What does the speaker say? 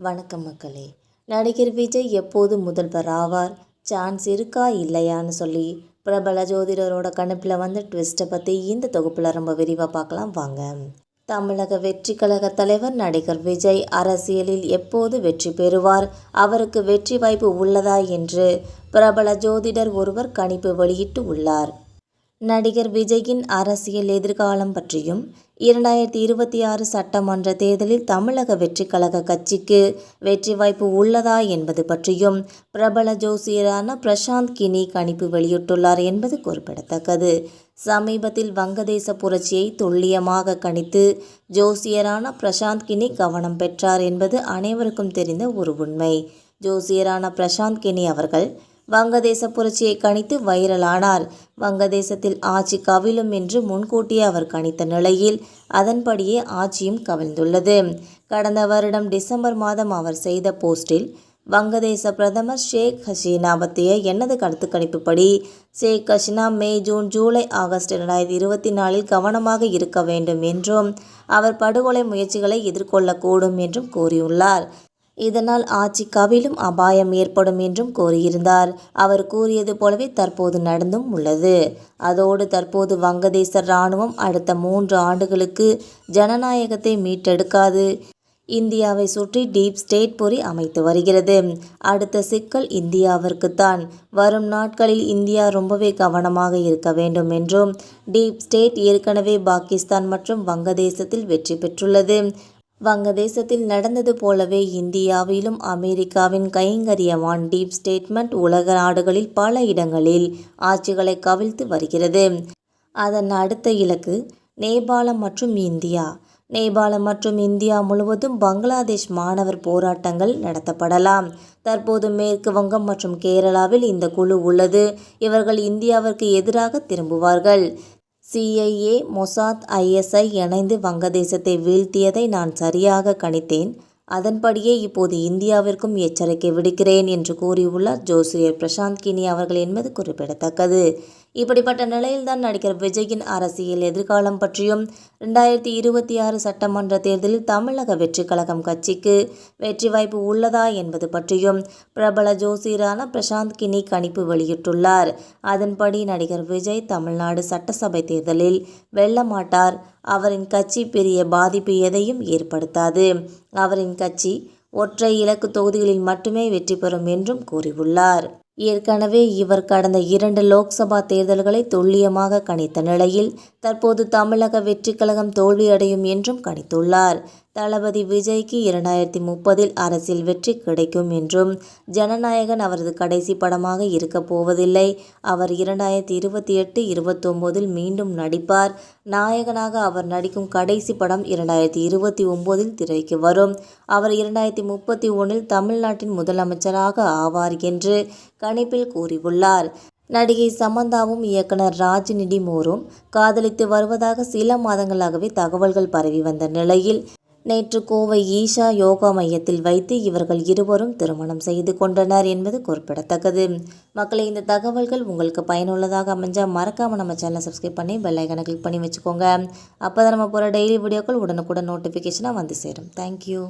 வணக்கம் மக்களே. நடிகர் விஜய் எப்போது முதல்வர் ஆவார்? சான்ஸ் இருக்கா? இல்லையான்னு சொல்லி பிரபல ஜோதிடரோட கணிப்பில் வந்த ட்விஸ்ட்டை பற்றி இந்த தொகுப்பில் ரொம்ப விரிவாக பார்க்கலாம். வாங்க. தமிழக வெற்றி கழக தலைவர் நடிகர் விஜய் அரசியலில் எப்போது வெற்றி பெறுவார்? அவருக்கு வெற்றி வாய்ப்பு உள்ளதா? என்று பிரபல ஜோதிடர் ஒருவர் கணிப்பு வெளியிட்டு உள்ளார். நடிகர் விஜயின் அரசியல் எதிர்காலம் பற்றியும் இரண்டாயிரத்தி இருபத்தி ஆறு சட்டமன்ற தேர்தலில் தமிழக வெற்றிக் கழக கட்சிக்கு வெற்றி வாய்ப்பு உள்ளதா என்பது பற்றியும் பிரபல ஜோசியரான பிரசாந்த் கினி கணிப்பு வெளியிட்டுள்ளார் என்பது குறிப்பிடத்தக்கது. சமீபத்தில் வங்கதேச புரட்சியை துல்லியமாக கணித்து ஜோசியரான பிரசாந்த் கினி கவனம் பெற்றார் என்பது அனைவருக்கும் தெரிந்த ஒரு உண்மை. ஜோசியரான பிரசாந்த் கினி அவர்கள் வங்கதேச புரட்சியை கணித்து வைரலானார். வங்கதேசத்தில் ஆட்சி கவிழும் என்று முன்கூட்டியே அவர் கணித்த நிலையில் அதன்படியே ஆட்சியும் கவிழ்ந்துள்ளது. கடந்த வருடம் டிசம்பர் மாதம் அவர் செய்த போஸ்டில் வங்கதேச பிரதமர் ஷேக் ஹசீனா பற்றிய எனது கருத்து கணிப்புப்படி Sheikh Hasina May June July August இரண்டாயிரத்தி இருபத்தி நாலில் கவனமாக இருக்க வேண்டும் என்றும் அவர் படுகொலை முயற்சிகளை எதிர்கொள்ளக்கூடும் என்றும் கூறியுள்ளார். இதனால் ஆட்சி கவிழும் அபாயம் ஏற்படும் என்றும் கூறியிருந்தார். அவர் கூறியது போலவே தற்போது நடந்தும் உள்ளது. அதோடு தற்போது வங்கதேச இராணுவம் அடுத்த மூன்று ஆண்டுகளுக்கு ஜனநாயகத்தை மீட்டெடுக்காது. இந்தியாவை சுற்றி டீப் ஸ்டேட் பொறி அமைத்து வருகிறது. அடுத்த சிக்கல் இந்தியாவிற்குத்தான். வரும் நாட்களில் இந்தியா ரொம்பவே கவனமாக இருக்க வேண்டும் என்றும் டீப் ஸ்டேட் ஏற்கனவே பாகிஸ்தான் மற்றும் வங்கதேசத்தில் வெற்றி பெற்றுள்ளது. வங்கதேசத்தில் நடந்தது போலவே இந்தியாவிலும் அமெரிக்காவின் கைங்கரியவான் டீப் ஸ்டேட்மெண்ட் உலக நாடுகளில் பல இடங்களில் ஆட்சிகளை கவிழ்த்து வருகிறது. அதன் அடுத்த இலக்கு நேபாளம் மற்றும் இந்தியா. நேபாளம் மற்றும் இந்தியா முழுவதும் பங்களாதேஷ் மாணவர் போராட்டங்கள் நடத்தப்படலாம். தற்போது மேற்கு வங்கம் மற்றும் கேரளாவில் இந்த குழு உள்ளது. இவர்கள் இந்தியாவிற்கு எதிராக திரும்புவார்கள். சிஐஏ மொசாத் ஐஎஸ்ஐ இணைந்து வங்கதேசத்தை வீழ்த்தியதை நான் சரியாக கணித்தேன். அதன்படியே இப்போது இந்தியாவிற்கும் எச்சரிக்கை விடுக்கிறேன் என்று கூறியுள்ளார் ஜோசியர் பிரசாந்த் கினி அவர்கள் என்பது குறிப்பிடத்தக்கது. இப்படிப்பட்ட நிலையில்தான் நடிகர் விஜயின் அரசியல் எதிர்காலம் பற்றியும் ரெண்டாயிரத்தி இருபத்தி ஆறு சட்டமன்ற தேர்தலில் தமிழக வெற்றி கழகம் கட்சிக்கு வெற்றி வாய்ப்பு உள்ளதா என்பது பற்றியும் பிரபல ஜோசியரான பிரசாந்த் கினி கணிப்பு வெளியிட்டுள்ளார். அதன்படி நடிகர் விஜய் தமிழ்நாடு சட்டசபை தேர்தலில் வெல்ல மாட்டார். அவரின் கட்சி பெரிய பாதிப்பு எதையும் ஏற்படுத்தாது. அவரின் கட்சி ஒற்றை இலக்கு தொகுதிகளில் மட்டுமே வெற்றி பெறும் என்றும் கூறியுள்ளார். ஏற்கனவே இவர் கடந்த இரண்டு லோக்சபா தேர்தல்களை துல்லியமாக கணித்த நிலையில் தற்போது தமிழக வெற்றிக் கழகம் தோல்வியடையும் என்றும் கணித்துள்ளார். தளபதி விஜய்க்கு இரண்டாயிரத்தி முப்பதில் அரசியல் வெற்றி கிடைக்கும் என்றும் ஜனநாயகன் அவரது கடைசி படமாக இருக்கப் போவதில்லை. அவர் இரண்டாயிரத்தி இருபத்தி எட்டு இருபத்தொம்போதில் மீண்டும் நடிப்பார். நாயகனாக அவர் நடிக்கும் கடைசி படம் இரண்டாயிரத்தி இருபத்தி ஒம்போதில் திரைக்கு வரும். அவர் இரண்டாயிரத்தி முப்பத்தி ஒன்றில் தமிழ்நாட்டின் முதலமைச்சராக ஆவார் என்று கணிப்பில் கூறியுள்ளார். நடிகை சமந்தாவும் இயக்குனர் ராஜ்நிதி மோரும் காதலித்து வருவதாக சில மாதங்களாகவே தகவல்கள் பரவி வந்த நிலையில் நேற்று கோவை ஈஷா யோகா மையத்தில் வைத்து இவர்கள் இருவரும் திருமணம் செய்து கொண்டனர் என்பது குறிப்பிடத்தக்கது. மக்களை இந்த தகவல்கள் உங்களுக்கு பயனுள்ளதாக அமைஞ்சால் மறக்காமல் நம்ம சேனலை சப்ஸ்கிரைப் பண்ணி பெல்லைக்கனை கிளிக் பண்ணி வச்சுக்கோங்க. அப்போ தான் நம்ம போகிற டெய்லி வீடியோக்கள் உடனுக்குடன் நோட்டிஃபிகேஷனாக வந்து சேரும். தேங்க்யூ